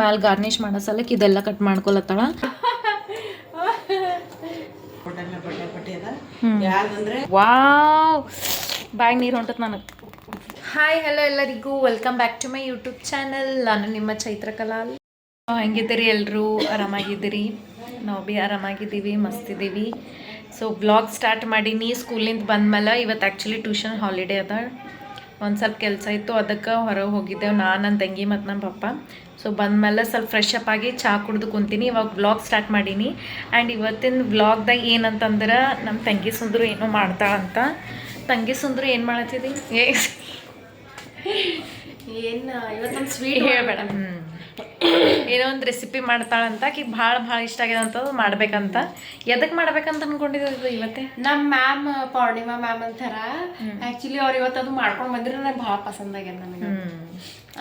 ಮ್ಯಾಲ ಗಾರ್ನಿಶ್ ಮಾಡೋ ಸಲಕ್ ಇದೆಲ್ಲ ಕಟ್ ಯಾವ್ದಂದ್ರೆ ವಾವ್! ಬ್ಯಾಗ್ ನೀರು ಹೊಂಟತ್ ನನಗೆ. ಹಾಯ್ ಹಲೋ ಎಲ್ಲರಿಗೂ. Welcome back to my YouTube channel ನಾನು ನಿಮ್ಮ ಚೈತ್ರ ಕಲಾಲ್. ಹೆಂಗಿದ್ದೀರಿ ಎಲ್ಲರೂ ಆರಾಮಾಗಿದ್ದೀರಿ? ನಾವು ಭೀ ಆರಾಮಾಗಿದ್ದೀವಿ ಮಸ್ತಿದ್ದೀವಿ ಸೊ ಬ್ಲಾಗ್ ಸ್ಟಾರ್ಟ್ ಮಾಡೀನಿ. ಸ್ಕೂಲಿಂದ ಬಂದ್ಮೇಲೆ ಇವತ್ತು ಆ್ಯಕ್ಚುಲಿ ಟ್ಯೂಷನ್ ಹಾಲಿಡೇ ಅದ. ಒಂದು ಸ್ವಲ್ಪ ಕೆಲಸ ಇತ್ತು ಅದಕ್ಕೆ ಹೊರಗೆ ಹೋಗಿದ್ದೆವು ನಾನು ನನ್ನ ತಂಗಿ ಮತ್ತು ನಮ್ಮ ಪಪ್ಪ. ಸೊ ಬಂದಮೇಲೆ ಸ್ವಲ್ಪ ಫ್ರೆಶ್ ಅಪ್ ಆಗಿ ಚಹಾ ಕುಡ್ದು ಕುಂತೀನಿ. ಇವಾಗ ಬ್ಲಾಗ್ ಸ್ಟಾರ್ಟ್ ಮಾಡೀನಿ. ಆ್ಯಂಡ್ ಇವತ್ತಿನ ಬ್ಲಾಗ್ದಾಗ ಏನಂತಂದ್ರೆ ನಮ್ಮ ತಂಗಿ ಸುಂದರು ಏನೋ ಮಾಡ್ತಾಳಂತ ತಂಗಿ ಸುಂದರು ಏನು ಮಾಡತ್ತಿದ್ದೀನಿ ಏ. ಏನು ಇವತ್ತೊಂದು ಸ್ವೀಟ್ ಹೇಳ್ಬೇಡ ಏನೋ ಒಂದು ರೆಸಿಪಿ ಮಾಡ್ತಾಳಂತ ಆಕಿಗೆ ಭಾಳ ಭಾಳ ಇಷ್ಟ ಆಗ್ಯದ ಅಂತ ಮಾಡ್ಬೇಕಂತ. ಎದಕ್ಕೆ ಮಾಡ್ಬೇಕಂತ ಅನ್ಕೊಂಡಿದ್ದು ಇವತ್ತೆ? ನಮ್ಮ ಮ್ಯಾಮ್ ಪೌರ್ಣಿಮಾ ಮ್ಯಾಮ್ ಅಂತಾರ. ಆಕ್ಚುಲಿ ಅವ್ರು ಇವತ್ತು ಅದು ಮಾಡ್ಕೊಂಡು ಬಂದ್ರೆ ನನಗೆ ಭಾಳ ಪಸಂದ್ ಆಗ್ಯದ ನನಗೆ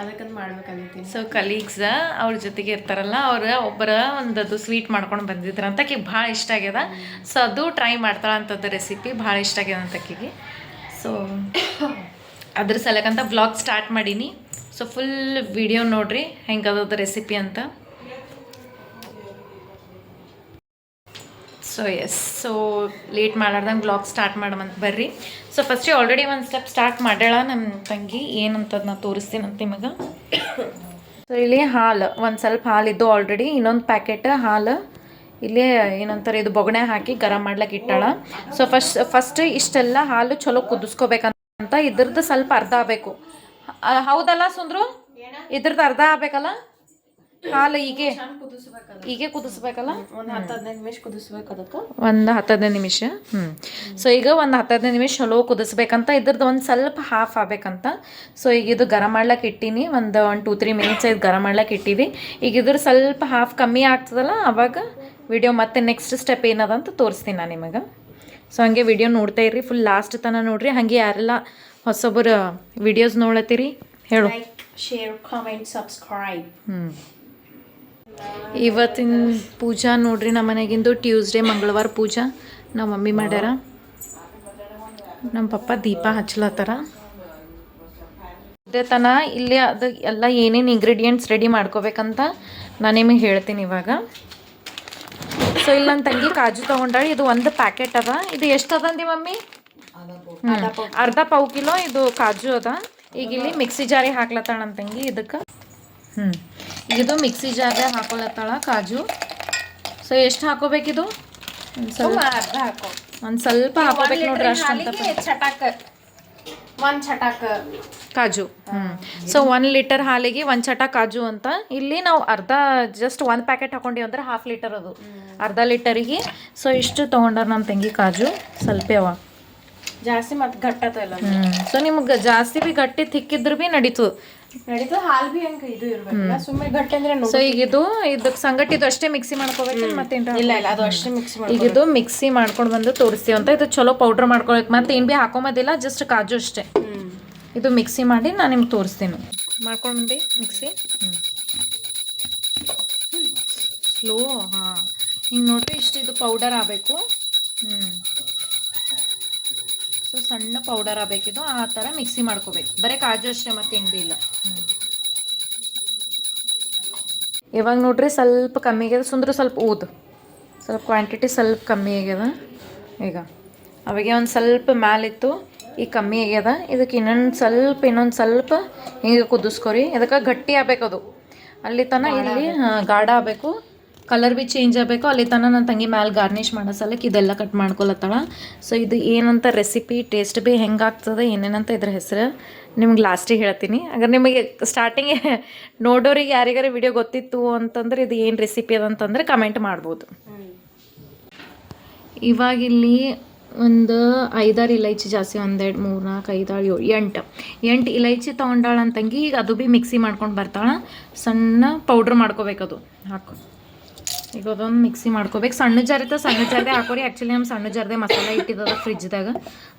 ಅದಕ್ಕಂತ ಮಾಡ್ಬೇಕಾಗೈತಿ ಸೊ ಕಲೀಗ್ಸ್ ಅವ್ರ ಜೊತೆಗೆ ಇರ್ತಾರಲ್ಲ ಅವ್ರ ಒಬ್ಬರ ಒಂದದು ಸ್ವೀಟ್ ಮಾಡ್ಕೊಂಡು ಬಂದಿದ್ರ ಅಂತ ಆಕಿಗೆ ಭಾಳ ಇಷ್ಟ ಆಗ್ಯದ. ಸೊ ಅದು ಟ್ರೈ ಮಾಡ್ತಾಳ ಅಂತದ್ದು ರೆಸಿಪಿ ಭಾಳ ಇಷ್ಟ ಆಗ್ಯದ ಅಂತ ಆಕಿಗೆ. ಸೊ ಅದ್ರ ಸಲಕಂತ ಬ್ಲಾಗ್ ಸ್ಟಾರ್ಟ್ ಮಾಡೀನಿ. ಸೊ ಫುಲ್ ವಿಡಿಯೋ ನೋಡ್ರಿ ಹೆಂಗದ ರೆಸಿಪಿ ಅಂತ. ಸೊ ಎಸ್ ಸೊ ಲೇಟ್ ಮಾಡಾರ್ದಂಗೆ ಬ್ಲಾಗ್ ಸ್ಟಾರ್ಟ್ ಮಾಡಮಂತ ಬರ್ರಿ. ಸೊ ಫಸ್ಟೇ ಆಲ್ರೆಡಿ ಒಂದು ಸ್ಟೆಪ್ ಸ್ಟಾರ್ಟ್ ಮಾಡ್ಯಾಳ ನಮ್ಮ ತಂಗಿ. ಏನಂತದ್ ನಾ ತೋರಿಸ್ತೀನಂತ ನಿಮಗೆ. ಸೊ ಇಲ್ಲಿ ಹಾಲು, ಒಂದು ಸ್ವಲ್ಪ ಹಾಲಿದ್ದು ಆಲ್ರೆಡಿ ಇನ್ನೊಂದು ಪ್ಯಾಕೆಟ್ ಹಾಲು. ಇಲ್ಲಿ ಏನಂತಾರೆ, ಇದು ಬೊಗಣೆ ಹಾಕಿ ಗರಂ ಮಾಡ್ಲಿಕ್ಕೆ ಇಟ್ಟಾಳ. ಸೊ ಫಸ್ಟ್ ಫಸ್ಟ್ ಇಷ್ಟೆಲ್ಲ ಹಾಲು ಚಲೋ ಕುದಿಸ್ಕೋಬೇಕಂತ ಇದ್ರದ್ದು ಸ್ವಲ್ಪ ಅರ್ಧ ಆಗಬೇಕು. ಹೌದಲ್ಲ ಸುಂದ್ರು? ಇದ್ರದ್ದು ಅರ್ಧ ಆಗ್ಬೇಕಲ್ಲ? ಹಾಲು ಹೀಗೆ. ಹೀಗೆ ಕುದಿಸ್ಬೇಕಲ್ಲ? ಒಂದು ಹತ್ತು ಹದಿನೈದು ನಿಮಿಷ ಕುದಿಸ್ಬೇಕು ಅದಕ್ಕೆ. ಒಂದು ಹತ್ತು ಹದಿನೈದು ನಿಮಿಷ. ಹ್ಞೂ ಸೊ ಈಗ ಒಂದು ಹತ್ತು ಹದಿನೈದು ನಿಮಿಷ ಚಲೋ ಕುದಿಸ್ಬೇಕಂತ ಇದ್ರದ್ದು ಒಂದು ಸ್ವಲ್ಪ ಹಾಫ್ ಆಗ್ಬೇಕಂತ. ಸೊ ಈಗ ಇದು ಗರಂ ಮಾಡ್ಲಕ್ಕೆ ಇಟ್ಟೀನಿ. ಒಂದು ಒಂದು ಟೂ ತ್ರೀ ಮಿನಿಟ್ಸ್ ಇದು ಗರಂ ಮಾಡ್ಲಕ್ಕೆ ಇಟ್ಟೀವಿ ಈಗ ಇದ್ರ ಸ್ವಲ್ಪ ಹಾಫ್ ಕಮ್ಮಿ ಆಗ್ತದಲ್ಲ ಅವಾಗ ವಿಡಿಯೋ ಮತ್ತೆ ನೆಕ್ಸ್ಟ್ ಸ್ಟೆಪ್ ಏನದ ಅಂತ ತೋರಿಸ್ತೀನಿ ನಾನು ನಿಮಗೆ. ಸೊ ಹಂಗೆ ವಿಡಿಯೋ ನೋಡ್ತಾ ಇರ್ರಿ. ಫುಲ್ ಲಾಸ್ಟ್ ತನಕ ನೋಡ್ರಿ. ಹಾಗೆ ಯಾರೆಲ್ಲ ಹೊಸೊಬ್ಬರು ವಿಡಿಯೋಸ್ ನೋಡತ್ತೀರಿ? ಹೇಳು. ಶೇರ್ ಕಾಮೆಂಟ್ ಸಬ್ಸ್ಕ್ರೈಬ್ ಹ್ಞೂ ಇವತ್ತಿನ ಪೂಜಾ ನೋಡ್ರಿ ನಮ್ಮ ಮನೆಗಿಂದು ಟ್ಯೂಸ್ಡೇ ಮಂಗಳವಾರ ಪೂಜಾ. ನಮ್ಮ ಮಮ್ಮಿ ಮಾಡ್ಯಾರ. ನಮ್ಮ ಪಪ್ಪ ದೀಪ ಹಚ್ಲತ್ತಾರ ಅದೇ ತನ ಇಲ್ಲಿ ಅದು ಎಲ್ಲ ಏನೇನು ಇಂಗ್ರೀಡಿಯೆಂಟ್ಸ್ ರೆಡಿ ಮಾಡ್ಕೋಬೇಕಂತ ನಾನು ನಿಮಗೆ ಹೇಳ್ತೀನಿ ಇವಾಗ. ಸೊ ಇಲ್ಲಿ ನನ್ನ ತಂಗಿ ಕಾಜು ತೊಗೊಂಡಾಳೆ. ಇದು ಒಂದು ಪ್ಯಾಕೆಟ್ ಅದ. ಇದು ಎಷ್ಟು ಅದಂದಿ ಮಮ್ಮಿ. ಅರ್ಧ ಪಾವು ಕಿಲೋ ಇದು ಕಾಜು ಅದ. ಈಗ ಇಲ್ಲಿ ಮಿಕ್ಸಿ ಜಾರಿ ಹಾಕ್ಲತ್ತಾಳ ನನ್ನ ತಂಗಿ ಇದಕ್ಕೆ. ಹ್ಞೂ ಇದು ಮಿಕ್ಸಿ ಜಾರ್ದಾಗ ಹಾಕೊಳತ್ತಾಳ ಕಾಜು. ಸೊ ಎಷ್ಟು ಹಾಕೋಬೇಕಿದು ಒಂದು ಸ್ವಲ್ಪ ಒಂದು ಹಾಕೋಬೇಕು ನೋಡ್ರಿ ಅಷ್ಟು ಅಂತ ಚಟಾಕ. ಒಂದು ಚಟಾಕ. ಕಾಜು. ಹ್ಞೂ ಸೊ ಒನ್ ಲೀಟರ್ ಹಾಲಿಗೆ ಒಂದು ಚಟ ಕಾಜು ಅಂತ. ಇಲ್ಲಿ ನಾವು ಅರ್ಧ ಜಸ್ಟ್ ಒಂದು ಪ್ಯಾಕೆಟ್ ಹಾಕೊಂಡಿವಿ ಅಂದ್ರೆ ಹಾಫ್ ಲೀಟರ್ ಅದು. ಅರ್ಧ ಲೀಟರಿಗೆ. ಸೊ ಇಷ್ಟು ತೊಗೊಂಡಾರ ನಮ್ಮ ತಂಗಿ ಕಾಜು. ಸ್ವಲ್ಪ ಅವ ಜಾಸ್ತಿ ಮತ್ತೆ ಗಟ್ಟತ ಇಲ್ಲ ಸೊ ನಿಮ್ಗೆ ಜಾಸ್ತಿ ಬಿ ಗಟ್ಟಿ ತಿಕ್ಕಿದ್ರು ಬಿ ನಡೀತು. ನಡೀತು ಹಾಲ್ ಬಿ ಹಂಗೆ ಇದು ಇರ್ಬೇಕಲ್ಲ ಸುಮ್ಮನೆ ಗಟ್ಟಿ ಅಂದ್ರೆ ಸೊ ಈಗ ಇದು ಇದಕ್ಕೆ ಸಂಗಟ್ಟಿ ಇದು ಅಷ್ಟೇ ಮಿಕ್ಸಿ ಮಾಡ್ಕೋಬೇಕು ಮತ್ತೆ ಇಲ್ಲ ಇಲ್ಲ ಅದು ಅಷ್ಟೇ ಮಿಕ್ಸಿ ಮಾಡಿ ಈಗ ಇದು ಮಿಕ್ಸಿ ಮಾಡ್ಕೊಂಡು ಬಂದು ತೋರಿಸ್ತೀವಿ ಅಂತ ಇದು ಚಲೋ ಪೌಡ್ರ್ ಮಾಡ್ಕೊಳಕ್ ಮತ್ತೆ ಏನು ಬಿ ಹಾಕೊಂಬೋದಿಲ್ಲ ಜಸ್ಟ್ ಕಾಜು ಅಷ್ಟೇ. ಇದು ಮಿಕ್ಸಿ ಮಾಡಿ ನಾನು ನಿಮ್ಗೆ ತೋರಿಸ್ತೀನಿ. ಮಾಡ್ಕೊಂಡು ಬಂದು ಮಿಕ್ಸಿ ಸ್ಲೋ ಹಾಂ. ಹಿಂಗೆ ನೋಡ್ರಿ ಇಷ್ಟು ಇದು ಪೌಡರ್ ಆಗಬೇಕು. ಹ್ಞೂ ಸೊ ಸಣ್ಣ ಪೌಡರ್ ಆಗಬೇಕಿದು ಆ ಥರ ಮಿಕ್ಸಿ ಮಾಡ್ಕೋಬೇಕು. ಬರೀ ಕಾಜು ಅಷ್ಟೇ ಮತ್ತೇನು ಭೀ ಇಲ್ಲ. ಇವಾಗ ನೋಡ್ರಿ ಸ್ವಲ್ಪ ಕಮ್ಮಿ ಆಗ್ಯದ. ಸುಂದ್ರ ಸ್ವಲ್ಪ ಊದು. ಸ್ವಲ್ಪ ಕ್ವಾಂಟಿಟಿ ಸ್ವಲ್ಪ ಕಮ್ಮಿ ಆಗ್ಯದ. ಈಗ ಅವಾಗೆ ಒಂದು ಸ್ವಲ್ಪ ಮ್ಯಾಲಿತ್ತು, ಈಗ ಕಮ್ಮಿ ಆಗ್ಯದ. ಇದಕ್ಕೆ ಇನ್ನೊಂದು ಸ್ವಲ್ಪ ಇನ್ನೊಂದು ಸ್ವಲ್ಪ ಹಿಂಗೆ ಕುದಿಸ್ಕೊರಿ. ಇದಕ್ಕೆ ಗಟ್ಟಿ ಆಗ್ಬೇಕು ಅದು. ಅಲ್ಲಿ ತನಕ ಇಲ್ಲಿ ಗಾಢ ಆಗಬೇಕು. ಕಲರ್ ಬಿ ಚೇಂಜ್ ಆಗಬೇಕು. ಅಲ್ಲಿ ತನಕ ನನ್ನ ತಂಗಿ ಮ್ಯಾಲೆ ಗಾರ್ನಿಷ್ ಮಾಡೋ ಸಲಕ್ಕೆ ಇದೆಲ್ಲ ಕಟ್ ಮಾಡ್ಕೊಳತ್ತಾಳ. ಸೊ ಇದು ಏನಂತ ರೆಸಿಪಿ ಟೇಸ್ಟ್ ಭೀ ಹೆಂಗಾಗ್ತದೆ ಏನೇನಂತ ಇದ್ರ ಹೆಸರು ನಿಮ್ಗೆ ಲಾಸ್ಟಿಗೆ ಹೇಳ್ತೀನಿ. ಅಗರ್ ನಿಮಗೆ ಸ್ಟಾರ್ಟಿಂಗ್ ನೋಡೋರಿಗೆ ಯಾರಿಗಾರ ವಿಡಿಯೋ ಗೊತ್ತಿತ್ತು ಅಂತಂದ್ರೆ ಇದು ಏನು ರೆಸಿಪಿ ಅದಂತಂದ್ರೆ ಕಮೆಂಟ್ ಮಾಡ್ಬೋದು. ಇವಾಗ ಇಲ್ಲಿ ಒಂದು ಐದಾರು ಇಲೈಚಿ ಜಾಸ್ತಿ, ಒಂದೆರಡು ಮೂರು ನಾಲ್ಕು ಐದಾರು, ಏಳು, ಎಂಟು. ಎಂಟು ಇಲೈಚಿ ತೊಗೊಂಡಾಳ ಅಂತಂಗಿ ಈಗ ಅದು ಭೀ ಮಿಕ್ಸಿ ಮಾಡ್ಕೊಂಡು ಬರ್ತಾಳ. ಸಣ್ಣ ಪೌಡ್ರ್ ಮಾಡ್ಕೋಬೇಕದು. ಹಾಕು. ಈಗ ಅದೊಂದು ಮಿಕ್ಸಿ ಮಾಡ್ಕೋಬೇಕು. ಸಣ್ಣ ಜಾರ್ ಇರ್ತದೆ ಸಣ್ಣ ಜಾರ್ದೆ ಹಾಕೋರಿ ಆ್ಯಕ್ಚುಲಿ ನಮ್ಮ ಸಣ್ಣ ಜಾರ್ದೆ ಮಸಾಲೆ ಇಟ್ಟಿದ್ದದ ಫ್ರಿಜ್ದಾಗ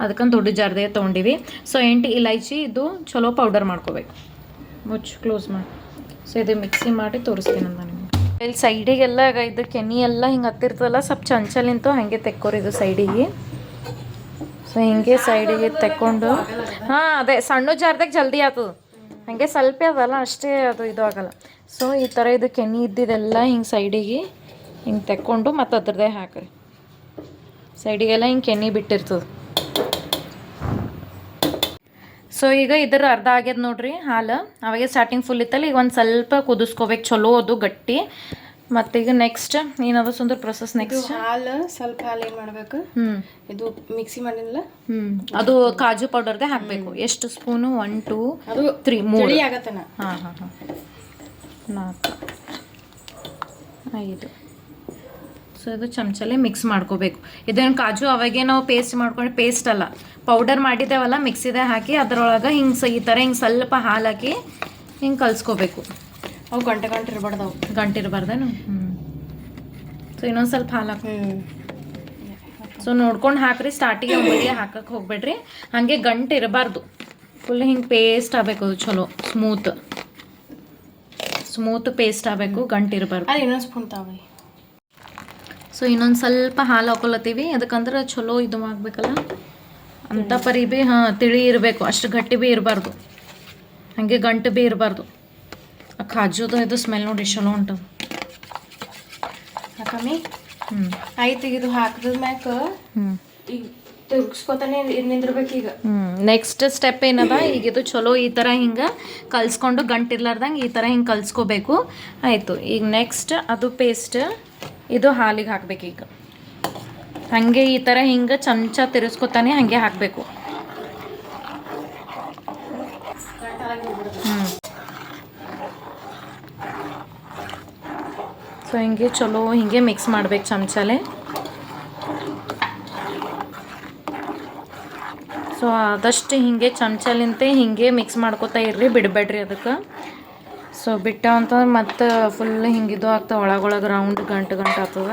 ಅದಕ್ಕಂತ ದೊಡ್ಡ ಜಾರ್ದೆ ತೊಗೊಂಡಿವಿ. ಸೊ ಎಂಟು ಇಲೈಚಿ ಇದು ಚಲೋ ಪೌಡರ್ ಮಾಡ್ಕೋಬೇಕು. ಮುಚ್ಚು ಕ್ಲೋಸ್ ಮಾಡಿ. ಸೊ ಇದು ಮಿಕ್ಸಿ ಮಾಡಿ ತೋರಿಸ್ತೀನಿ ಅಂತ ನಿಮಗೆ. ಇಲ್ಲಿ ಸೈಡಿಗೆಲ್ಲ ಇದು ಕೆನಿ ಎಲ್ಲ ಹಿಂಗೆ ಹತ್ತಿರ್ತದಲ್ಲ, ಸ್ವಲ್ಪ ಚಂಚಲಿಂತು ಹಾಗೆ ತೆಕ್ಕೋರಿ ಇದು ಸೈಡಿಗೆ. ಸೊ ಹಿಂಗೆ ಸೈಡಿಗೆ ತೆಕ್ಕೊಂಡು. ಹಾಂ, ಅದೇ ಸಣ್ಣ ಜಾರ್ದಾಗ ಜಲ್ದಿ ಆತದ. ಹಾಗೆ ಸ್ವಲ್ಪ ಅದಲ್ಲ, ಅಷ್ಟೇ ಅದು ಇದು ಆಗಲ್ಲ. ಸೊ ಈ ಥರ ಇದು ಕೆನಿ ಇದ್ದಿದ್ದೆಲ್ಲ ಹಿಂಗೆ ಸೈಡಿಗೆ ಹಿಂಗೆ ತೆಕ್ಕೊಂಡು ಮತ್ತು ಅದ್ರದ್ದೇ ಹಾಕ್ರಿ. ಸೈಡಿಗೆಲ್ಲ ಹಿಂಗೆ ಕೆನೆ ಬಿಟ್ಟಿರ್ತದೆ. ಸೊ ಈಗ ಇದರ ಅರ್ಧ ಆಗ್ಯದ ನೋಡ್ರಿ ಹಾಲು. ಅವಾಗೆ ಸ್ಟಾರ್ಟಿಂಗ್ ಫುಲ್ ಇತ್ತಲ್ಲ ಈಗ ಒಂದು ಸ್ವಲ್ಪ ಕುದಿಸ್ಕೋಬೇಕು ಚಲೋ ಅದು ಗಟ್ಟಿ. ಮತ್ತು ಈಗ ನೆಕ್ಸ್ಟ್ ಏನದ ಸುಂದರ ಪ್ರೊಸೆಸ್ ನೆಕ್ಸ್ಟ್ ಹಾಲು ಸ್ವಲ್ಪ ಹಾಲು ಏನು ಮಾಡ್ಬೇಕು? ಹ್ಞೂ ಇದು ಮಿಕ್ಸಿ ಮಾಡಿಲ್ಲ ಹ್ಞೂ ಅದು ಕಾಜು ಪೌಡರ್ಗೆ ಹಾಕಬೇಕು. ಎಷ್ಟು ಸ್ಪೂನು ಒನ್ ಟೂ ತ್ರೀ ಮೂರು. ಆಗತ್ತನ? ಹಾಂ ಹಾಂ ಹಾಂ. ನಾಲ್ಕು. ಐದು. ಸೊ ಇದು ಚಮಚಲ್ಲೇ ಮಿಕ್ಸ್ ಮಾಡ್ಕೋಬೇಕು. ಇದನ್ನು ಕಾಜು ಅವಾಗೆ ನಾವು ಪೇಸ್ಟ್ ಮಾಡ್ಕೊಂಡು ಪೇಸ್ಟ್ ಅಲ್ಲ ಪೌಡರ್ ಮಾಡಿದ್ದೇವಲ್ಲ ಮಿಕ್ಸಿದೆ ಹಾಕಿ ಅದರೊಳಗೆ ಹಿಂಗೆ ಸ ಈ ಥರ ಹಿಂಗೆ ಸ್ವಲ್ಪ ಹಾಲು ಹಾಕಿ ಹಿಂಗೆ ಕಲಿಸ್ಕೋಬೇಕು. ಅವು ಗಂಟೆ ಗಂಟೆ ಇರಬಾರ್ದು ಅವು ಗಂಟಿರಬಾರ್ದೇನು ಹ್ಞೂ ಸೊ ಇನ್ನೊಂದು ಸ್ವಲ್ಪ ಹಾಲು ಹಾಕಿ. ಸೊ ನೋಡ್ಕೊಂಡು ಹಾಕ್ರಿ ಸ್ಟಾರ್ಟಿಂಗ್ ಒಬ್ಬರಿಗೆ ಹಾಕಕ್ಕೆ ಹೋಗ್ಬೇಡ್ರಿ. ಹಾಗೆ ಗಂಟು ಇರಬಾರ್ದು. ಫುಲ್ ಹಿಂಗೆ ಪೇಸ್ಟ್ ಆಗಬೇಕು ಅದು ಚಲೋ ಸ್ಮೂತ್ ಸ್ಮೂತ್ ಪೇಸ್ಟ್ ಆಗಬೇಕು ಗಂಟು ಇರಬಾರ್ದು. ಇನ್ನೊಂದು ಸ್ಪೂನ್ ತಾವೆ. ಸೊ ಇನ್ನೊಂದು ಸ್ವಲ್ಪ ಹಾಲು ಹಾಕೊಳತ್ತೀವಿ ಅದಕ್ಕಂದ್ರೆ ಚಲೋ ಇದು ಆಗ್ಬೇಕಲ್ಲ ಅಂತ ಪರಿ ಭೀ ಹಾಂ ತಿಳಿ ಇರಬೇಕು. ಅಷ್ಟು ಗಟ್ಟಿ ಭೀ ಇರಬಾರ್ದು. ಹಾಗೆ ಗಂಟು ಭೀ ಇರಬಾರ್ದು. ಆ ಕಾಜುದು ಇದು ಸ್ಮೆಲ್ ನೋಡಿ ಚಲೋ ಉಂಟು. ಹಾಕಮ್ಮಿ ಹ್ಞೂ ಆಯ್ತು ಈಗ ಇದು ಹಾಕಿದ ಮ್ಯಾಕ ಹ್ಞೂ ಈಗ ತಿರುಗಿಸ್ಕೊತಾನೆ ನಿಂದಿರ್ಬೇಕು ಈಗ. ಹ್ಞೂ ನೆಕ್ಸ್ಟ್ ಸ್ಟೆಪ್ ಏನದ? ಈಗ ಇದು ಚಲೋ ಈ ಥರ ಹಿಂಗೆ ಕಲಿಸ್ಕೊಂಡು ಗಂಟಿರ್ಲಾರ್ದಂಗೆ ಈ ಥರ ಹಿಂಗೆ ಕಲಿಸ್ಕೋಬೇಕು. ಆಯಿತು. ಈಗ ನೆಕ್ಸ್ಟ್ ಅದು ಪೇಸ್ಟ್ ಇದು ಹಾಲಿಗೆ ಹಾಕ್ಬೇಕು ಈಗ. ಹಾಗೆ ಈ ಥರ ಹಿಂಗೆ ಚಮಚ ತಿರುಸ್ಕೊತಾನೆ ಹಾಗೆ ಹಾಕಬೇಕು. ಹ್ಞೂ ಸೊ ಹಿಂಗೆ ಚಲೋ ಹಿಂಗೆ ಮಿಕ್ಸ್ ಮಾಡ್ಬೇಕು ಚಮಚಲೆ. ಸೊ ಆದಷ್ಟು ಹಿಂಗೆ ಚಮಚಲಿಂತೆ ಹಿಂಗೆ ಮಿಕ್ಸ್ ಮಾಡ್ಕೊತಾ ಇರ್ರಿ, ಬಿಡಬೇಡ್ರಿ ಅದಕ್ಕೆ. ಸೊ ಬಿಟ್ಟವು ಅಂತಂದ್ರೆ ಮತ್ತೆ ಫುಲ್ ಹಿಂಗಿದು ಆಗ್ತಾವೆ ಒಳಗೊಳಗೆ ರೌಂಡ್ ಗಂಟು ಗಂಟು ಆಗ್ತದ.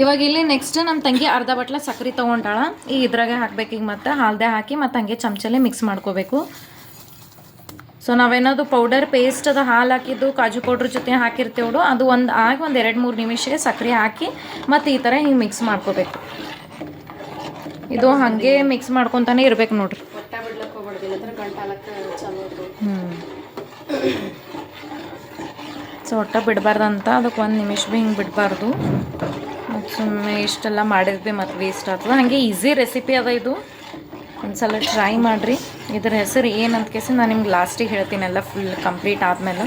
ಇವಾಗ ಇಲ್ಲಿ ನೆಕ್ಸ್ಟ್ ನಮ್ಮ ತಂಗಿ ಅರ್ಧ ಬಟ್ಲ ಸಕ್ಕರೆ ತೊಗೊಂಡಾಳ. ಈ ಇದ್ರಾಗೆ ಹಾಕ್ಬೇಕು ಈಗ ಮತ್ತೆ ಹಾಲ್ದೆ ಹಾಕಿ ಮತ್ತೆ ಹಂಗೆ ಚಮಚಲ್ಲೇ ಮಿಕ್ಸ್ ಮಾಡ್ಕೋಬೇಕು. ಸೊ ನಾವೇನದು ಪೌಡರ್ ಪೇಸ್ಟ್ ಅದು ಹಾಲು ಹಾಕಿದ್ದು ಕಾಜು ಪೌಡ್ರ್ ಜೊತೆ ಹಾಕಿರ್ತೇವಡು ಅದು ಒಂದು ಆಗಿ ಒಂದು ಎರಡು ಮೂರು ನಿಮಿಷ ಸಕ್ಕರೆ ಹಾಕಿ ಮತ್ತು ಈ ಥರ ಹಿಂಗೆ ಮಿಕ್ಸ್ ಮಾಡ್ಕೋಬೇಕು. ಇದು ಹಾಗೆ ಮಿಕ್ಸ್ ಮಾಡ್ಕೊತಾನೆ ಇರ್ಬೇಕು ನೋಡ್ರಿ. ಒಟ್ಟ ಸೊ ಬಿಡಬಾರ್ದಂತ ಅದಕ್ಕೆ ಒಂದು ನಿಮಿಷ ಭೀ ಹಿಂಗೆ ಬಿಡಬಾರ್ದು. ಮತ್ತು ಸುಮ್ಮನೆ ಇಷ್ಟೆಲ್ಲ ಮಾಡಿದ್ ಭೀ ಮತ್ತು ವೇಸ್ಟ್ ಆಗ್ತದೆ ಹಾಗೆ ಈಸಿ ರೆಸಿಪಿ ಅದ ಇದು. ಒಂದ್ಸಲ ಟ್ರೈ ಮಾಡಿರಿ. ಇದ್ರ ಹೆಸರು ಏನಂತ ಕೇಸಿ ನಾನು ನಿಮ್ಗೆ ಲಾಸ್ಟಿಗೆ ಹೇಳ್ತೀನಿ ಎಲ್ಲ ಫುಲ್ ಕಂಪ್ಲೀಟ್ ಆದಮೇಲೆ.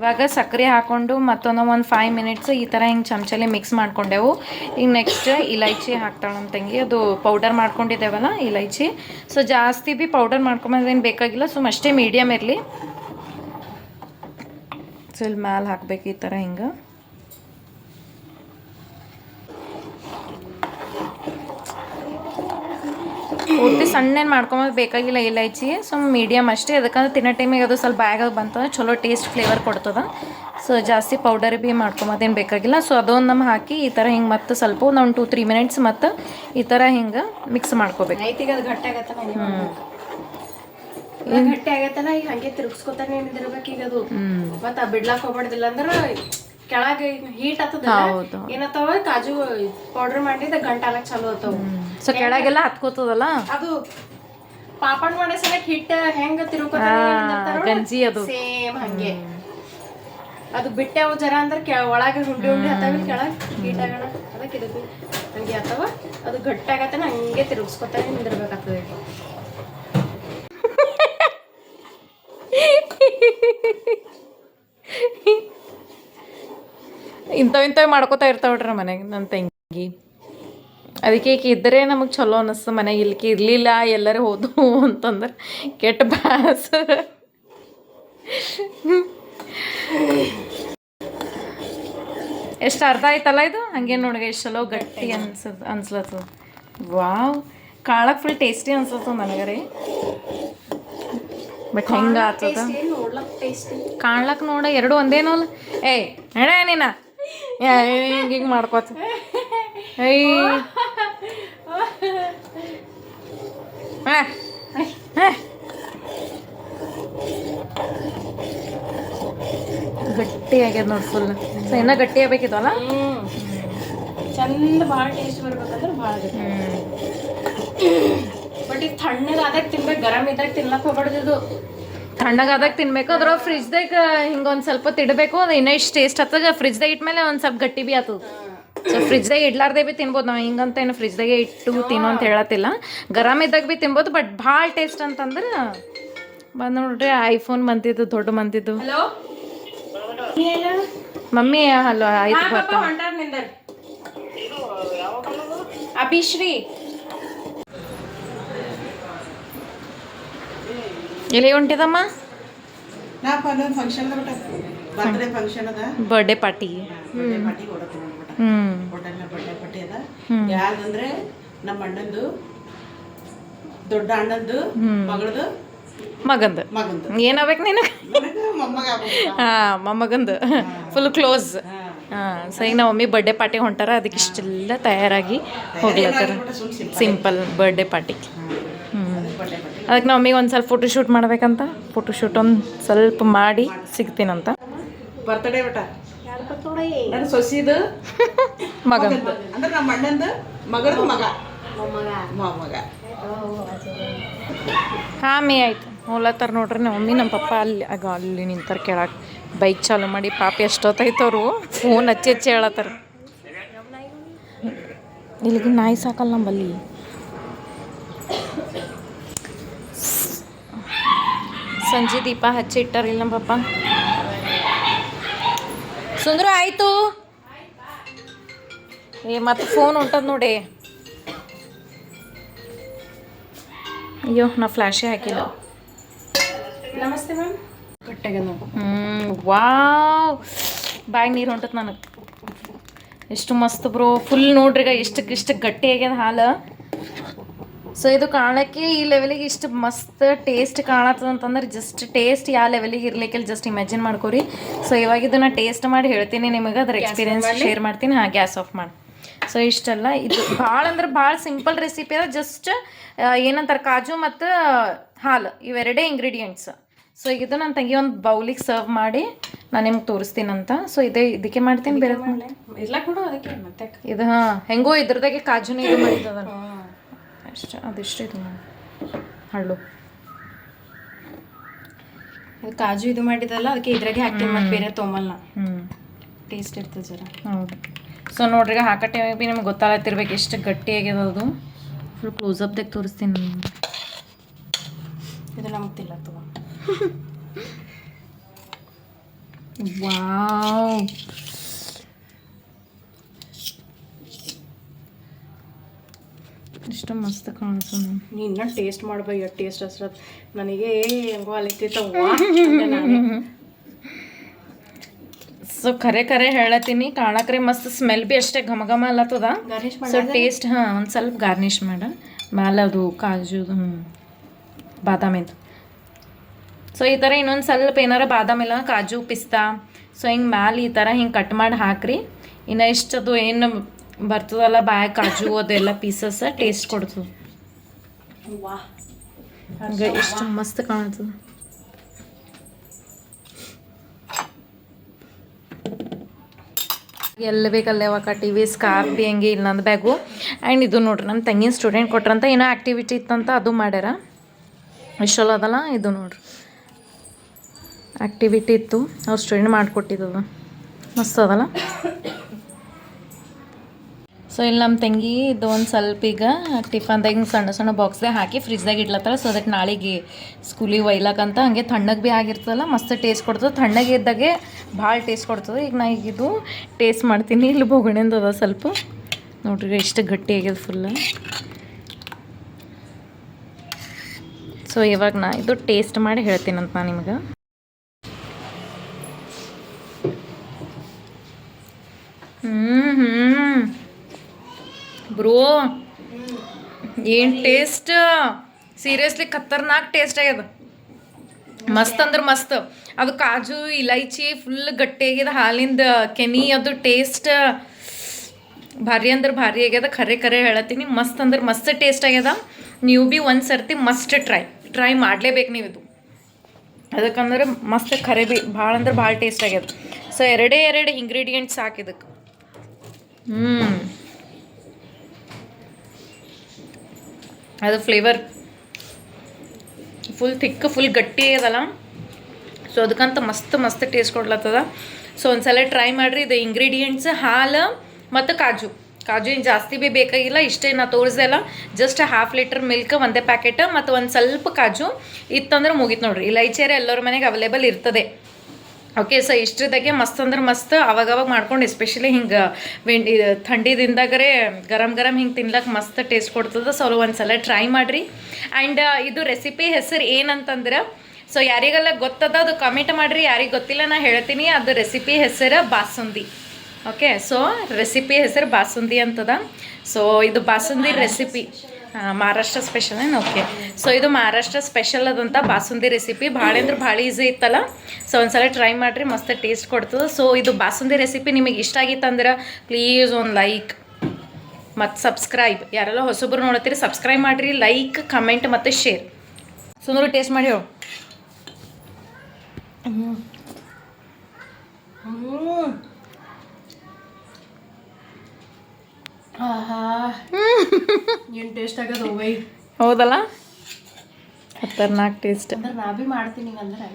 ಇವಾಗ ಸಕ್ಕರೆ ಹಾಕ್ಕೊಂಡು ಮತ್ತೊಂದು ಒಂದು ಫೈವ್ ಮಿನಿಟ್ಸ್ ಈ ಥರ ಹಿಂಗೆ ಚಮಚಲ್ಲಿ ಮಿಕ್ಸ್ ಮಾಡ್ಕೊಂಡೆವು. ಈಗ ನೆಕ್ಸ್ಟ್ ಇಲೈಚಿ ಹಾಕ್ತಾಳೆ ನಮ್ಮ ತಂಗಿ. ಅದು ಪೌಡರ್ ಮಾಡ್ಕೊಂಡಿದ್ದೇವಲ್ಲ ಇಲೈಚಿ. ಸೊ ಜಾಸ್ತಿ ಭೀ ಪೌಡರ್ ಮಾಡ್ಕೊಂಬಂದೇನು ಬೇಕಾಗಿಲ್ಲ. ಸೊ ಅಷ್ಟೇ ಮೀಡಿಯಮ್ ಇರಲಿ. ಸೊ ಇಲ್ಲಿ ಮ್ಯಾಲೆ ಹಾಕ್ಬೇಕು ಈ ಥರ ಹಿಂಗೆ. ಸಣ್ಣೇನು ಮಾಡ್ಕೊಂಬೋದು ಬೇಕಾಗಿಲ್ಲ ಇಲೈಚಿ. ಸೊ ಮೀಡಿಯಮ್ ಅಷ್ಟೇ. ಅದಕ್ಕಂದ್ರೆ ತಿನ್ನೋ ಟೈಮಿಗೆ ಅದು ಸ್ವಲ್ಪ ಬ್ಯಾಗ ಬಂತಂದ್ರೆ ಚಲೋ ಟೇಸ್ಟ್ ಫ್ಲೇವರ್ ಕೊಡ್ತದ. ಸೊ ಜಾಸ್ತಿ ಪೌಡರ್ ಭೀ ಮಾಡ್ಕೊಂಬೋದೇನು ಬೇಕಾಗಿಲ್ಲ. ಸೊ ಅದೊಂದು ನಮ್ಮ ಹಾಕಿ ಈ ಥರ ಹಿಂಗೆ ಮತ್ತೆ ಸ್ವಲ್ಪ ಒಂದು ಟೂ ತ್ರೀ ಮಿನಿಟ್ಸ್ ಮತ್ತು ಈ ಥರ ಹಿಂಗೆ ಮಿಕ್ಸ್ ಮಾಡ್ಕೋಬೇಕು. ಅದು ಗಟ್ಟಿ ಆಗತ್ತಲ್ಲ ಹ್ಞೂ ಈಗ ಗಟ್ಟಿ ಆಗತ್ತನ ಈಗ ಹಂಗೆ ತಿರ್ಗಿಸ್ಕೊತಾನೆ ನಿಂದಿರ್ಬೇಕು ಈಗ ಅದು. ಮತ್ತು ಬಿಡ್ಲಾಕ್ ಹೋಗ್ಬಾರ್ದಿಲ್ಲ ಅಂದ್ರೆ ಕೆಳಗೆ ಹೀಟ್ ಆತದ ಏನತ್ತವ ಕಾಜು ಪೌಡರ್ ಮಾಡಿದ ಗಂಟಾಲಕ್ಕೆ ಚಲೋ ಆತಾವ ಸೊ ಕೆಳಗೆಲ್ಲ ಹತ್ಕೋತದಲ್ಲ? ಅದು ಪಾಪಡ್ ಮಾಡೋ ಸಲಕ್ ಹಿಟ್ಟ ಹೆಂಗ ಗಂಜಿ ಅದು. ಸೇಮ್ ಹಂಗೆ. ಅದು ಬಿಟ್ಟೆವು ಜರ ಅಂದ್ರೆ ಕೆಳ ಒಳಗೆ ಹುಂಡಿ ಹುಂಡಿ ಹತ್ತಾವ ಕೆಳಗೆ ಹೀಟ್ ಆಗೋಣ ಅದಕ್ಕೆ ಇದು ಹಂಗೆ ಆತವ ಅದು ಗಟ್ಟಿ ಆಗತ್ತನ ಹಂಗೆ ತಿರುಗಿಸ್ಕೊತಾನೆ ನಿಂದಿರ್ಬೇಕಾಗ್ತದೆ. ಇಂಥವ್ ಇಂಥವ್ ಮಾಡ್ಕೋತಾ ಇರ್ತಾವ ನೋಡ್ರಿ ಮನೆಗೆ ನನ್ನ ತಂಗಿ. ಅದಕ್ಕೆ ಈಕೆ ಇದ್ದರೆ ನಮಗೆ ಚಲೋ ಅನ್ನಿಸ್ತು ಮನೆಗೆ ಇಲ್ಲಿಕೆ ಇರಲಿಲ್ಲ ಎಲ್ಲರೂ ಹೋದು ಅಂತಂದ್ರೆ ಕೆಟ್ಟ ಭಾಸ. ಎಷ್ಟು ಅರ್ಧ ಆಯ್ತಲ್ಲ ಇದು? ಹಂಗೆ ನೋಡಿ ಎಷ್ಟು ಚಲೋ ಗಟ್ಟಿ ಅನ್ಸದ್ ಅನ್ಸ್ಲತ್ತದ ವಾವ್. ಕಾಳಕ್ಕೆ ಫುಲ್ ಟೇಸ್ಟಿ ಅನ್ಸತ್ತದ ನನಗೆ ರೀ. ಬಟ್ ಹೆಂಗೆ ಆತದ? ಕಾಣ್ಲಕ್ ನೋಡ ಎರಡು ಒಂದೇನೋ ಅಲ್ಲ. ಏಯ್ ನಡ ನೀನ. ಹಿಂಗೆ ಹಿಂಗೆ ಮಾಡ್ಕೋತ. ಏಯ್. ಆ, ಹಾಂ ಗಟ್ಟಿ ಆಗ್ಯದ ನೋಡಿ ಫುಲ್ ಸೊ ಇನ್ನೂ ಗಟ್ಟಿ ಆಗ್ಬೇಕಿತ್ತಲ್ಲ ಚಂದ ಭಾಳ ಟೇಸ್ಟ್ ಬರ್ಬೇಕಂದ್ರೆ ಭಾಳ ಬಟ್ ಈಗ ತಣ್ಣಗೆ ಆದಾಗ ತಿನ್ಬೇಕು ಗರಂ ಇದ್ದಾಗ ತಿನ್ಲಕ್ ಹೋಗ್ಬಾರ್ದು ತಣ್ಣಗಾದಾಗ ತಿನ್ಬೇಕು ಅದ್ರ ಫ್ರಿಜ್ದಾಗ ಹಿಂಗೊಂದು ಸ್ವಲ್ಪ ತಿಡಬೇಕು ಅದು ಇನ್ನೂ ಇಷ್ಟು ಟೇಸ್ಟ್ ಹತ್ತದ ಫ್ರಿಜ್ದಾಗ ಇಟ್ಮೇಲೆ ಒಂದು ಸ್ವಲ್ಪ ಗಟ್ಟಿ ಬಿ ಆತದ ಸೊ ಫ್ರಿಜ್ದಾಗ ಇಡ್ಲಾರ್ದೆ ಬಿ ತಿನ್ಬೋದು ನಾವು. ಹಿಂಗಂತ ಏನು ಫ್ರಿಜ್ದಾಗೆ ಇಟ್ಟು ತಿನ್ನೋ ಅಂತ ಹೇಳತ್ತಿಲ್ಲ. ಗರಮ್ ಇದ್ದಾಗ ಬಿ ತಿನ್ಬೋದು ಬಟ್ ಭಾಳ ಟೇಸ್ಟ್ ಅಂತಂದ್ರೆ ಬಂದು ನೋಡ್ರಿ ಐಫೋನ್ ಬಂತಿದ್ದು ದೊಡ್ಡ ಬಂತಿದ್ದು ಮಮ್ಮಿ ಹಲೋ ಆಯ್ತು ಅಭಿಶ್ರೀ ಎಲ್ಲಿ ಹೊಂಟಿದಮ್ಮ? ಬರ್ಡೇ ಪಾರ್ಟಿ ಬರ್ಡೇ ಪಾರ್ಟಿ ಹೋಟೆಲ್ನ ಬಟ್ಟೆ ಪಾರ್ಟಿ ಅದ. ಯಾವ್ದಂದ್ರೆ ನಮ್ಮ ಅಣ್ಣಂದು ದೊಡ್ಡ ಅಣ್ಣಂದು ಮಗಳದು ಮಗಂದು. ಮಗಂದು. ಏನಾಗ್ಬೇಕು ನೀನು ಹಾ ಮೊಮ್ಮಗ ಹಾಂ ಮೊಮ್ಮಗಂದು. ಫುಲ್ ಕ್ಲೋಸ್ ಹಾ. ಹಾಂ ಸೊ ಈಗ ನಮ್ಮ ಮಮ್ಮಿ ಬರ್ಡೇ ಪಾರ್ಟಿ ಹೊಂಟಾರ ಅದಕ್ಕೆ ಇಷ್ಟೆಲ್ಲ ತಯಾರಾಗಿ ಹೋಗ್ಲತ್ತಾರ ಸಿಂಪಲ್ ಬರ್ಡೇ ಪಾರ್ಟಿ ಹ್ಞೂ ಅದಕ್ಕೆ ನಮ್ಮ ಮಮ್ಮಿಗೆ ಒಂದು ಸ್ವಲ್ಪ ಫೋಟೋಶೂಟ್ ಮಾಡ್ಬೇಕಂತ. ಫೋಟೋ ಶೂಟ್ ಒಂದು ಸ್ವಲ್ಪ ಮಾಡಿ ಸಿಗ್ತೀನಂತ. ಬರ್ತಡೇ ಬಿಟ್ಟ ನನ್ನ ಸೊಸಿದು ಮಗ. ಅಂದ್ರೆ ನಮ್ಮ ಅಣ್ಣಂದು ಮಗ. ಮೊಮ್ಮಗ. ಹಾಮಿ ಮೇ ಆಯ್ತು. ಹೋಲತ್ತಾರ ನೋಡ್ರಿ ನಮ್ಮ ಮಮ್ಮಿ ನಮ್ಮ ಪಪ್ಪ ಅಲ್ಲಿ ಆಗ ಅಲ್ಲಿ ನಿಂತಾರ ಕೆಳಗೆ. ಬೈಕ್ ಚಾಲು ಮಾಡಿ ಪಾಪ ಎಷ್ಟೊತ್ತೈತವ್ರು ಅವರು ಫೋನ್ ಹಚ್ಚಿ ಹಚ್ಚಿ ಹೇಳತ್ತಾರ. ಇಲ್ಲಿಗೆ ನಾಯಿ ಸಾಕಲ್ಲ ನಂಬಲ್ಲಿ. ಸಂಜೆ ದೀಪ ಹಚ್ಚಿ ಇಟ್ಟಾರಿಲ್ಲ ನಮ್ಮ ಪಪ್ಪ. ಸುಂದ್ರ ಆಯ್ತು. ಏ ಮತ್ತೆ ಫೋನ್ ಹೊಂಟದ ನೋಡಿ. ಅಯ್ಯೋ ನಾ ಫ್ಲ್ಯಾಶೇ ಹಾಕಿಲ್ಲ. ನಮಸ್ತೆ ಮ್ಯಾಮ್ ಕಟ್ಟಾಗ ಹ್ಞೂ ವಾವ್. ಬ್ಯಾಗ್ ನೀರು ಹೊಂಟತ್ ನನಗೆ. ಎಷ್ಟು ಮಸ್ತ್ ಬ್ರೋ ಫುಲ್ ನೋಡ್ರಿಗ ಈಗ ಇಷ್ಟಕ್ಕೆ ಇಷ್ಟು ಗಟ್ಟಿ ಆಗ್ಯದ ಹಾಲು. ಸೊ ಇದು ಕಾಣಕ್ಕೆ ಈ ಲೆವೆಲಿಗೆ ಇಷ್ಟು ಮಸ್ತ್ ಟೇಸ್ಟ್ ಕಾಣತ್ತದ ಅಂತಂದ್ರೆ ಜಸ್ಟ್ ಟೇಸ್ಟ್ ಯಾವ ಲೆವೆಲಿಗೆ ಇರ್ಲಿಕ್ಕಿಲ್ಲ ಜಸ್ಟ್ ಇಮ್ಯಾಜಿನ್ ಮಾಡ್ಕೊರಿ. ಸೊ ಇವಾಗ ಇದನ್ನ ಟೇಸ್ಟ್ ಮಾಡಿ ಹೇಳ್ತೀನಿ ನಿಮಗೆ ಅದ್ರ ಎಕ್ಸ್ಪೀರಿಯನ್ಸ್ ಶೇರ್ ಮಾಡ್ತೀನಿ. ಹಾಂ ಗ್ಯಾಸ್ ಆಫ್ ಮಾಡಿ. ಸೊ ಇಷ್ಟೆಲ್ಲ. ಇದು ಭಾಳ ಅಂದ್ರೆ ಭಾಳ ಸಿಂಪಲ್ ರೆಸಿಪಿ ಅದ ಜಸ್ಟ್ ಏನಂತಾರೆ ಕಾಜು ಮತ್ತು ಹಾಲು ಇವೆರಡೇ ಇಂಗ್ರೀಡಿಯೆಂಟ್ಸ್ ಸೊ ಈಗ ಇದು ನನ್ನ ತಂಗಿ ಒಂದು ಬೌಲಿಗೆ ಸರ್ವ್ ಮಾಡಿ ನಾನು ನಿಮ್ಗೆ ತೋರಿಸ್ತೀನಂತ. ಸೊ ಇದೇ ಇದಕ್ಕೆ ಮಾಡ್ತೀನಿ ಬೇರೆ ಇಲ್ಲ ಕೊಡು ಅದಕ್ಕೆ ಮತ್ತೆ ಇದು ಹಾಂ ಹೆಂಗೋ ಇದ್ರದಾಗೆ ಕಾಜುನೇ ಇದು ಮಾಡಿದ್ದದ ಅಷ್ಟು ಅದಿಷ್ಟೇ ಇದು ಹಳ್ಳು ಅದು ಕಾಜು ಇದು ಮಾಡಿದಲ್ಲ ಅದಕ್ಕೆ ಇದ್ರಾಗೆ ಹಾಕ್ತೀನಿ ಮತ್ತೆ ಬೇರೆ ತೊಂಬಲ್ಲ ಟೇಸ್ಟ್ ಇರ್ತದೆ ಜರ. ಹೌದು. ಸೊ ನೋಡ್ರಿ ಹಾಕೋ ಟೈಮಿಗೆ ಭೀ ನಿಮ್ಗೆ ಗೊತ್ತಾಗತ್ತಿರ್ಬೇಕು ಎಷ್ಟು ಗಟ್ಟಿ ಆಗ್ಯದ ಅದು ಫುಲ್ ಕ್ಲೋಸಪ್ದಾಗ ತೋರಿಸ್ತೀನಿ ಇದು ನಮಗೆ ತಿಲ್ಲ ತಗೋ. ವಾವ್ ಎಷ್ಟು ಮಸ್ತ್ ಕಾಣಿಸು ನೀ ಇನ್ನೂ ಟೇಸ್ಟ್ ಮಾಡ್ಬೇಕು ಎಷ್ಟು ಟೇಸ್ಟ್ ಹಸ್ರದ್. ನನಗೆ ಹೆಂಗೋ ಅಲ್ಲಿತ್ತಿತ್ತವ ಸೊ ಖರೆ ಖರೆ ಹೇಳತ್ತೀನಿ. ಕಾಣಕ್ರೆ ಮಸ್ತ್ ಸ್ಮೆಲ್ ಬಿ ಅಷ್ಟೇ ಘಮ ಘಮ ಅಲ್ಲತ್ತದ ಸೊ ಟೇಸ್ಟ್ ಹಾಂ ಒಂದು ಸ್ವಲ್ಪ ಗಾರ್ನಿಷ್ ಮಾಡ. ಮ್ಯಾಲೆ ಅದು ಕಾಜುದು ಹ್ಞೂ ಬಾದಾಮಿದು ಸೊ ಈ ಥರ ಇನ್ನೊಂದು ಸ್ವಲ್ಪ ಏನಾರ ಬಾದಾಮಿ ಇಲ್ಲ ಕಾಜು ಪಿಸ್ತಾ. ಸೊ ಹಿಂಗೆ ಮ್ಯಾಲೆ ಈ ಥರ ಹಿಂಗೆ ಕಟ್ ಮಾಡಿ ಹಾಕ್ರಿ. ಇನ್ನು ಇಷ್ಟದು ಏನು ಬರ್ತದಲ್ಲ ಬಾಯ ಕಾಜು ಅದೆಲ್ಲ ಪೀಸಸ್ ಟೇಸ್ಟ್ ಕೊಡ್ತದೆ. ಹಂಗೆ ಎಷ್ಟು ಮಸ್ತ್ ಕಾಣ್ತದ. ಎಲ್ಲ ಬೇಕಲ್ಲೇ ಯಾವಾಗ ಟಿ ವಿ ಸ್ಕಾರ್ಪ್ ಹಂಗೆ ಇಲ್ಲ ನಂದು ಬ್ಯಾಗು ಆ್ಯಂಡ್ ಇದು ನೋಡ್ರಿ ನಮ್ಮ ತಂಗಿನ ಸ್ಟೂಡೆಂಟ್ ಕೊಟ್ರಂತ ಏನೋ ಆ್ಯಕ್ಟಿವಿಟಿ ಇತ್ತಂತ ಅದು ಮಾಡ್ಯಾರ. ಇಷ್ಟಲ್ಲ ಅದಲ್ಲ ಇದು ನೋಡ್ರಿ. ಆ್ಯಕ್ಟಿವಿಟಿ ಇತ್ತು. ಅವ್ರ ಸ್ಟೂಡೆಂಟ್ ಮಾಡಿಕೊಟ್ಟಿದ್ದದು. ಮಸ್ತ್ ಅದಲ್ಲ. ಸೊ ಇಲ್ಲಿ ನಮ್ಮ ತಂಗಿ ಇದು ಒಂದು ಸ್ವಲ್ಪ ಈಗ ಟಿಫನ್ದಾಗ ಹಿಂಗೆ ಸಣ್ಣ ಸಣ್ಣ ಬಾಕ್ಸ್ದಾಗ ಹಾಕಿ ಫ್ರಿಜ್ದಾಗ ಇಡ್ಲತ್ತಾರ ಸೊ ಅದಕ್ಕೆ ನಾಳೆಗೆ ಸ್ಕೂಲಿಗೆ ಒಯ್ಲಕ್ಕಂತ ಹಂಗೆ ತಣ್ಣಗೆ ಭೀ ಆಗಿರ್ತದಲ್ಲ, ಮಸ್ತ್ ಟೇಸ್ಟ್ ಕೊಡ್ತದೆ. ತಣ್ಣಗೆ ಇದ್ದಾಗೆ ಭಾಳ ಟೇಸ್ಟ್ ಕೊಡ್ತದೆ. ಈಗ ನಾ ಈಗ ಇದು ಟೇಸ್ಟ್ ಮಾಡ್ತೀನಿ. ಇಲ್ಲಿ ಬೊಗಣೆಂದು ಅದ ಸ್ವಲ್ಪ. ನೋಡ್ರಿ ಎಷ್ಟು ಗಟ್ಟಿ ಆಗ್ಯದ ಫುಲ್ ಸೊ ಇವಾಗ ನಾ ಇದು ಟೇಸ್ಟ್ ಮಾಡಿ ಹೇಳ್ತೀನಂತ ನಾನು ನಿಮ್ಗೆ. ಹ್ಞೂ ಬ್ರೋ. ಏನು ಟೇಸ್ಟ್ ಸೀರಿಯಸ್ಲಿ ಖತರ್ನಾಕ್ ಟೇಸ್ಟ್ ಆಗ್ಯದ. ಮಸ್ತ್ ಅಂದ್ರೆ ಮಸ್ತ್. ಅದು ಕಾಜು, ಇಲೈಚಿ ಫುಲ್ ಗಟ್ಟಿ ಆಗ್ಯದ ಹಾಲಿಂದ. ಕೆನಿ ಅದು ಟೇಸ್ಟ್ ಭಾರಿ ಅಂದ್ರೆ ಭಾರಿ ಆಗ್ಯದ. ಖರೆ ಖರೆ ಹೇಳತ್ತೀನಿ. ಮಸ್ತ್ ಅಂದ್ರೆ ಮಸ್ತ್ ಟೇಸ್ಟ್ ಆಗ್ಯದ. ನೀವು ಭೀ ಒಂದು ಸರ್ತಿ ಮಸ್ಟ್ ಟ್ರೈ ಟ್ರೈ ಮಾಡಲೇಬೇಕು ನೀವು ಇದು. ಅದಕ್ಕಂದ್ರೆ ಮಸ್ತ್ ಖರೆ ಭೀ ಭಾಳ ಅಂದ್ರೆ ಭಾಳ ಟೇಸ್ಟ್ ಆಗ್ಯದ. ಸೊ ಎರಡೇ ಎರಡು ಇಂಗ್ರೀಡಿಯೆಂಟ್ಸ್ ಹಾಕಿದಕ್ಕೆ ಹ್ಞೂ ಅದು ಫ್ಲೇವರ್ ಫುಲ್ ಥಿಕ್ ಫುಲ್ ಗಟ್ಟಿ ಅದಲ್ಲ. ಸೊ ಅದಕ್ಕಂತ ಮಸ್ತ್ ಮಸ್ತ್ ಟೇಸ್ಟ್ ಕೊಡ್ಲತ್ತದ. ಸೊ ಒಂದ್ಸಲ ಟ್ರೈ ಮಾಡಿರಿ. ಇದು ಇಂಗ್ರೀಡಿಯೆಂಟ್ಸ್ ಹಾಲು ಮತ್ತು ಕಾಜು. ಕಾಜು ಏನು ಜಾಸ್ತಿ ಭೀ ಬೇಕಾಗಿಲ್ಲ, ಇಷ್ಟೇ ನಾ ತೋರಿಸ್ದೆ ಅಲ್ಲ ಜಸ್ಟ್ ಹಾಫ್ ಲೀಟರ್ ಮಿಲ್ಕ್ ಒಂದೇ ಪ್ಯಾಕೆಟ್ ಮತ್ತು ಒಂದು ಸ್ವಲ್ಪ ಕಾಜು. ಇತ್ತಂದ್ರೆ ಮುಗೀತು ನೋಡ್ರಿ. ಇಲೈಚೇರಿ ಎಲ್ಲರ ಮನೆಗೆ ಅವೈಲೇಬಲ್ ಇರ್ತದೆ. ಓಕೆ ಸೊ ಇಷ್ಟ್ರದಾಗೆ ಮಸ್ತ್ ಅಂದ್ರೆ ಮಸ್ತ್ ಅವಾಗವಾಗ ಮಾಡ್ಕೊಂಡು ಎಸ್ಪೆಷಲಿ ಹಿಂಗೆ ವಿಂಡ್ ಥಂಡಿದಿಂದಾಗರೆ ಗರಂ ಗರಂ ಹಿಂಗೆ ತಿನ್ಲಕ್ಕೆ ಮಸ್ತ್ ಟೇಸ್ಟ್ ಕೊಡ್ತದೆ. ಸೊ ಒಂದು ಸಲ ಟ್ರೈ ಮಾಡಿರಿ ಆ್ಯಂಡ್ ಇದು ರೆಸಿಪಿ ಹೆಸರು ಏನಂತಂದ್ರೆ ಸೊ ಯಾರಿಗೆಲ್ಲ ಗೊತ್ತದ ಅದು ಕಮೆಂಟ್ ಮಾಡಿರಿ. ಯಾರಿಗೆ ಗೊತ್ತಿಲ್ಲ ನಾ ಹೇಳ್ತೀನಿ. ಅದು ರೆಸಿಪಿ ಹೆಸರು ಬಾಸುಂದಿ. ಓಕೆ ಸೊ ರೆಸಿಪಿ ಹೆಸರು ಬಾಸುಂದಿ ಅಂತದ. ಸೊ ಇದು ಬಾಸುಂದಿ ರೆಸಿಪಿ ಮಹಾರಾಷ್ಟ್ರ ಸ್ಪೆಷಲ್ ಏನು? ಓಕೆ ಸೊ ಇದು ಮಹಾರಾಷ್ಟ್ರ ಸ್ಪೆಷಲ್ ಅದಂತ ಬಾಸುಂದಿ ರೆಸಿಪಿ ಭಾಳ ಅಂದ್ರೆ ಭಾಳ ಈಸಿ ಇತ್ತಲ್ಲ. ಸೊ ಒಂದ್ಸಲ ಟ್ರೈ ಮಾಡಿರಿ, ಮಸ್ತ್ ಟೇಸ್ಟ್ ಕೊಡ್ತದೆ. ಸೊ ಇದು ಬಾಸುಂದಿ ರೆಸಿಪಿ ನಿಮಗೆ ಇಷ್ಟ ಆಗಿತ್ತಂದ್ರೆ ಪ್ಲೀಸ್ ಒಂದು ಲೈಕ್ ಮತ್ತು ಸಬ್ಸ್ಕ್ರೈಬ್ ಯಾರೆಲ್ಲ ಹೊಸಬ್ರು ನೋಡತ್ತೀರಿ ಸಬ್ಸ್ಕ್ರೈಬ್ ಮಾಡಿರಿ ಲೈಕ್ ಕಮೆಂಟ್ ಮತ್ತು ಶೇರ್ ಸುಂದರ ಟೇಸ್ಟ್ ಮಾಡಿ ಹೇಳು ಹ್ಮ್ ಆಹಾ ಏನ್ ಟೇಸ್ಟ್ ಆಗದ ಬೈ ಹೌದಲ್ಲ? ಖತರ್ನಾಕ್ ಟೇಸ್ಟ್ ಅಂದ್ರೆ ನಾ ಭೀ ಮಾಡ್ತೀನಿ ಅಂದ್ರೆ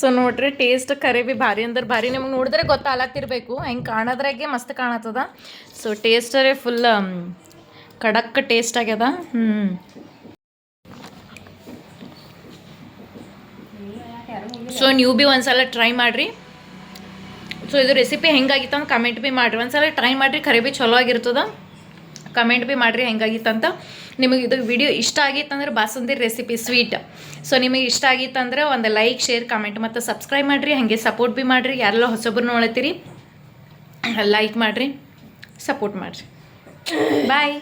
ಸೊ ನೋಡ್ರಿ ಟೇಸ್ಟ್ ಕರೆ ಭೀ ಭಾರಿ ಅಂದ್ರೆ ಭಾರಿ. ನಿಮ್ಗೆ ನೋಡಿದ್ರೆ ಗೊತ್ತಾಗತ್ತಿರ್ಬೇಕು ಹೆಂಗೆ ಕಾಣೋದ್ರಾಗೆ ಮಸ್ತ್ ಕಾಣತ್ತದ. ಸೊ ಟೇಸ್ಟರೇ ಫುಲ್ ಕಡಕ್ ಟೇಸ್ಟ್ ಆಗ್ಯದ. ಹ್ಞೂ ಸೊ ನೀವು ಬಿ ಒಂದ್ಸಲ ಟ್ರೈ ಮಾಡಿರಿ. ಸೊ ಇದು ರೆಸಿಪಿ ಹೆಂಗಾಗಿತ್ತು ಅಂತ ಕಮೆಂಟ್ ಭೀ ಮಾಡಿರಿ. ಒಂದ್ಸಲ ಟ್ರೈ ಮಾಡಿರಿ ಖರೆ ಭೀ ಚಲೋ ಆಗಿರ್ತದ. ಕಮೆಂಟ್ ಭೀ ಮಾಡಿರಿ ಹೆಂಗಾಗಿತ್ತಂತ ನಿಮಗೆ ಇದು ವಿಡಿಯೋ ಇಷ್ಟ ಆಗಿತ್ತಂದ್ರೆ ಬಾಸುಂದಿ ರೆಸಿಪಿ ಸ್ವೀಟ್ ಸೊ ನಿಮಗೆ ಇಷ್ಟ ಆಗಿತ್ತಂದ್ರೆ ಒಂದು ಲೈಕ್ ಶೇರ್ ಕಮೆಂಟ್ ಮತ್ತು ಸಬ್ಸ್ಕ್ರೈಬ್ ಮಾಡಿರಿ. ಹಾಗೆ ಸಪೋರ್ಟ್ ಭೀ ಮಾಡಿರಿ. ಯಾರೆಲ್ಲ ಹೊಸೊಬ್ರು ನೋಡತ್ತೀರಿ ಲೈಕ್ ಮಾಡಿರಿ ಸಪೋರ್ಟ್ ಮಾಡಿರಿ. ಬಾಯ್